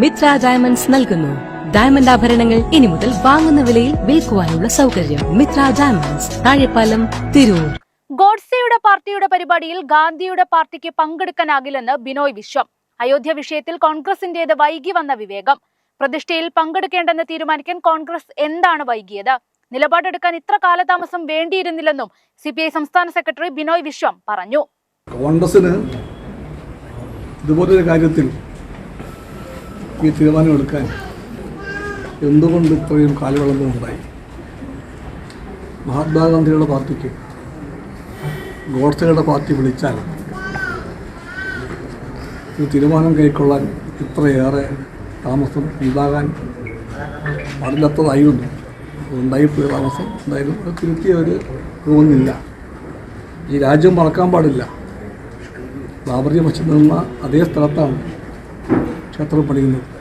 Mitra diamonds നൽകുന്നു. Diamond ആഭരണങ്ങൾ ഇനി മുതൽ വാങ്ങുന്ന വിലയിൽ വിൽക്കുവാനുള്ള സൗകര്യം മിത്ര ഡയമണ്ട്സ് താഴെപ്പാലം തിരൂർ. ഗോഡ്സെയുടെ പാർട്ടിയുടെ പരിപാടിയിൽ ഗാന്ധിയുടെ പാർട്ടിക്ക് പങ്കെടുക്കാനാകില്ലെന്ന് ബിനോയ് വിശ്വം. അയോധ്യ വിഷയത്തിൽ കോൺഗ്രസിന്റേത് വൈകി വന്ന വിവേകം. പ്രതിഷ്ഠയിൽ പങ്കെടുക്കേണ്ടെന്ന് തീരുമാനിക്കാൻ കോൺഗ്രസ് എന്താണ് വൈകിയത്? നിലപാടെടുക്കാൻ ഇത്ര കാലതാമസം വേണ്ടിയിരുന്നില്ലെന്നും സി പി ഐ സംസ്ഥാന സെക്രട്ടറി ബിനോയ് വിശ്വം പറഞ്ഞു. കോൺഗ്രസിന് ഇതുപോലൊരു കാര്യത്തിൽ ഈ തീരുമാനമെടുക്കാൻ എന്തുകൊണ്ട് ഇത്രയും കാലവിളംബം ഉണ്ടായി മഹാത്മാഗാന്ധിയുടെ പാർട്ടിക്ക് ഗോഡ്സെയുടെ പാർട്ടി വിളിച്ചാൽ ഈ തീരുമാനം കൈക്കൊള്ളാൻ ഇത്രയേറെ താമസം ഉണ്ടാകാൻ പാടില്ലാത്തതായിരുന്നു. ഉണ്ടായിപ്പോയ താമസം എന്തായാലും അത് തിരുത്തി അവർ തോന്നുന്നില്ല ഈ രാജ്യം മറക്കാൻ പാടില്ല. ബാബർജി വച്ചു നിന്ന അതേ സ്ഥലത്താണ് கத்திரப்படுகின்றது